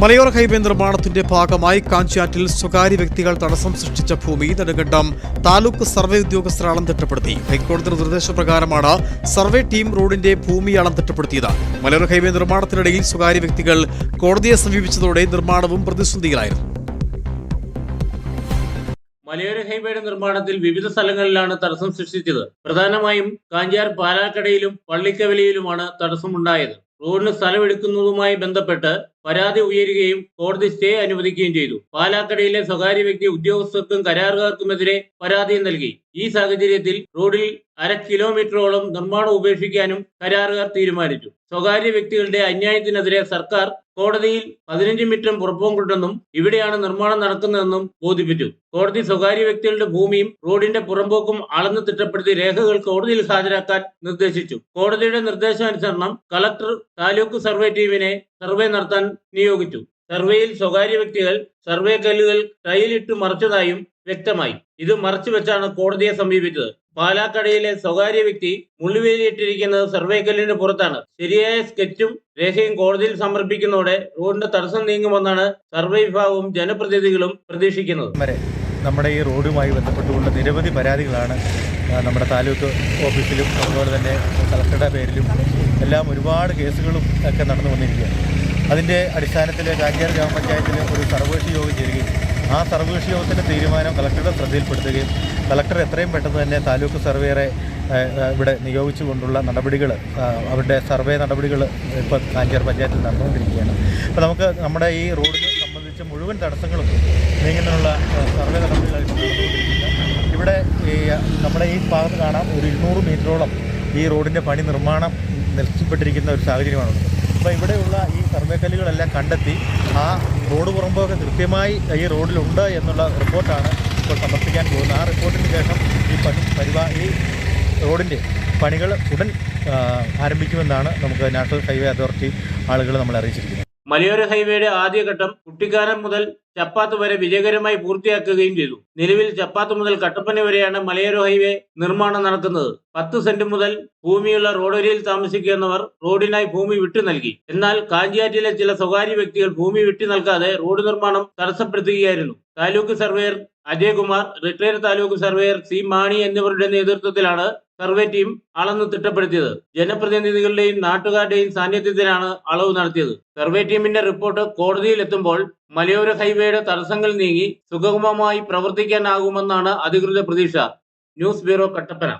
മലയോര ഹൈവേ നിർമ്മാണത്തിന്റെ ഭാഗമായി കാഞ്ചാറ്റിൽ സ്വകാര്യ വ്യക്തികൾ തടസ്സം സൃഷ്ടിച്ച ഭൂമി നെടുങ്കണ്ടം താലൂക്ക് സർവേ ഉദ്യോഗസ്ഥർ അളം തിട്ടപ്പെടുത്തി. ഹൈക്കോടതി നിർദ്ദേശപ്രകാരമാണ് സർവേ ടീം റോഡിന്റെ ഭൂമി അളം തിട്ടപ്പെടുത്തിയത്. മലയോര ഹൈവേ നിർമ്മാണത്തിനിടയിൽ സ്വകാര്യ വ്യക്തികൾ കോടതിയെ സമീപിച്ചതോടെ നിർമ്മാണവും പ്രതിസന്ധിയിലായിരുന്നു. മലയോര ഹൈവേയുടെ നിർമ്മാണത്തിൽ വിവിധ സ്ഥലങ്ങളിലാണ് തടസ്സം സൃഷ്ടിച്ചത്. പ്രധാനമായും കാഞ്ചാർ പാലാക്കടയിലും പള്ളിക്കവലയിലുമാണ് തടസ്സമുണ്ടായത്. റോഡിന് സ്ഥലമെടുക്കുന്നതുമായി ബന്ധപ്പെട്ട് പരാതി ഉയരുകയും കോടതി സ്റ്റേ അനുവദിക്കുകയും ചെയ്തു. പാലാക്കടയിലെ സ്വകാര്യ വ്യക്തി ഉദ്യോഗസ്ഥർക്കും കരാറുകാർക്കുമെതിരെ പരാതി നൽകി. ഈ സാഹചര്യത്തിൽ റോഡിൽ അര കിലോമീറ്ററോളം നിർമ്മാണം ഉപേക്ഷിക്കാനും കരാറുകാർ തീരുമാനിച്ചു. സ്വകാര്യ വ്യക്തികളുടെ അന്യായത്തിനെതിരെ സർക്കാർ കോടതിയിൽ പതിനഞ്ച് മീറ്റർ പുറപ്പോങ്കിട്ടെന്നും ഇവിടെയാണ് നിർമ്മാണം നടക്കുന്നതെന്നും ബോധിപ്പിച്ചു. കോടതി സ്വകാര്യ വ്യക്തികളുടെ ഭൂമിയും റോഡിന്റെ പുറമ്പോക്കും അളന്ന് തിട്ടപ്പെടുത്തി രേഖകൾ കോടതിയിൽ ഹാജരാക്കാൻ നിർദ്ദേശിച്ചു. കോടതിയുടെ നിർദ്ദേശാനുസരണം കളക്ടർ താലൂക്ക് സർവേ ടീമിനെ സർവേ നടത്താൻ നിയോഗിച്ചു. സർവേയിൽ സ്വകാര്യ വ്യക്തികൾ സർവേ കല്ലുകൾ ടൈലിട്ട് മറച്ചതായും വ്യക്തമായി. ഇത് മറച്ചു വെച്ചാണ് കോടതിയെ സമീപിച്ചത്. പാലാക്കടയിലെ സ്വകാര്യ വ്യക്തി മുള്ളുവേലിയിട്ടിരിക്കുന്നത് സർവേ കല്ലിന് പുറത്താണ്. ശരിയായ സ്കെച്ചും രേഖയും കോടതിയിൽ സമർപ്പിക്കുന്നതോടെ റോഡിന്റെ തടസ്സം നീങ്ങുമെന്നാണ് സർവേ വിഭാഗവും ജനപ്രതിനിധികളും പ്രതീക്ഷിക്കുന്നത്. നമ്മുടെ ഈ റോഡുമായി ബന്ധപ്പെട്ടുകൊണ്ട് നിരവധി പരാതികളാണ് നമ്മുടെ താലൂക്ക് ഓഫീസിലും അതുപോലെ തന്നെ കളക്ടറുടെ പേരിലും എല്ലാം ഒരുപാട് കേസുകളും ഒക്കെ നടന്നു വന്നിരിക്കുകയാണ്. അതിന്റെ അടിസ്ഥാനത്തിൽ കാഞ്ചാർ ഗ്രാമപഞ്ചായത്തിൽ ഒരു സർവകക്ഷി യോഗം ചേരുകയും ആ സർവകക്ഷി യോഗത്തിന്റെ തീരുമാനം കളക്ടറുടെ ശ്രദ്ധയിൽപ്പെടുത്തുകയും കളക്ടർ എത്രയും പെട്ടെന്ന് തന്നെ താലൂക്ക് ആ, ഇവിടെ നിയോഗിച്ചുകൊണ്ടുള്ള നടപടികൾ അവരുടെ സർവേ നടപടികൾ ഇപ്പോൾ കാഞ്ചാർ പഞ്ചായത്തിൽ നടന്നുകൊണ്ടിരിക്കുകയാണ്. അപ്പോൾ നമുക്ക് നമ്മുടെ ഈ റോഡിനെ സംബന്ധിച്ച് മുഴുവൻ തടസ്സങ്ങളും നീങ്ങുന്നതിനുള്ള ആ, സർവേ നടപടികളായിട്ട് നടന്നുകൊണ്ടിരിക്കുന്നത് ഇവിടെ ഈ നമ്മുടെ ഈ ഭാഗത്ത് കാണാം ഒരു ഇരുന്നൂറ് മീറ്ററോളം ഈ റോഡിന്റെ പണി നിർമ്മാണം നിൽക്കപ്പെട്ടിരിക്കുന്ന ഒരു സാഹചര്യമാണുള്ളത്. അപ്പോൾ ഇവിടെയുള്ള ഈ സർവേ കല്ലുകളെല്ലാം കണ്ടെത്തി ആ റോഡ് പുറമ്പൊക്കെ കൃത്യമായി ഈ റോഡിലുണ്ട് എന്നുള്ള റിപ്പോർട്ടാണ് ഇപ്പോൾ സമർപ്പിക്കാൻ പോകുന്നത്. ആ റിപ്പോർട്ടിന് ശേഷം ഈ പണി പരിപാ ഈ റോഡിന്റെ പണികൾ ഉടൻ ആരംഭിക്കുമെന്നാണ് നമുക്ക് നാഷണൽ ഹൈവേ അതോറിറ്റി ആളുകൾ നമ്മളെ അറിയിച്ചിരിക്കുന്നത്. മലയോര ഹൈവേയുടെ ആദ്യഘട്ടം കുട്ടിക്കാനം മുതൽ ചപ്പാത്ത് വരെ വിജയകരമായി പൂർത്തിയാക്കുകയും ചെയ്തു. നിലവിൽ ചപ്പാത്ത് മുതൽ കട്ടപ്പന വരെയാണ് മലയോര ഹൈവേ നിർമ്മാണം നടക്കുന്നത്. പത്ത് സെന്റ് മുതൽ ഭൂമിയുള്ള റോഡരിയിൽ താമസിക്കുന്നവർ റോഡിനായി ഭൂമി വിട്ടു നൽകി. എന്നാൽ കാഞ്ചിയാറ്റിലെ ചില സ്വകാര്യ വ്യക്തികൾ ഭൂമി വിട്ടു നൽകാതെ റോഡ് നിർമ്മാണം തടസ്സപ്പെടുത്തുകയായിരുന്നു. Taluk surveyor Ajayakumar retired taluk surveyor C Mani എന്നിവരുടെ നേതൃത്വത്തിലാണ് സർവേ ടീം അളന്ന് തിട്ടപ്പെടുത്തിയത്. ജനപ്രതിനിധികളുടെയും നാട്ടുകാരുടെയും സാന്നിധ്യത്തിലാണ് അളവ് നടത്തിയത്. സർവേ ടീമിന്റെ റിപ്പോർട്ട് കോടതിയിൽ എത്തുമ്പോൾ മലയോര ഹൈവേയുടെ തടസ്സങ്ങൾ നീങ്ങി സുഗമമായി പ്രവർത്തിക്കാനാകുമെന്നാണ് അധികൃത പ്രതീക്ഷ. News bureau Kattappana.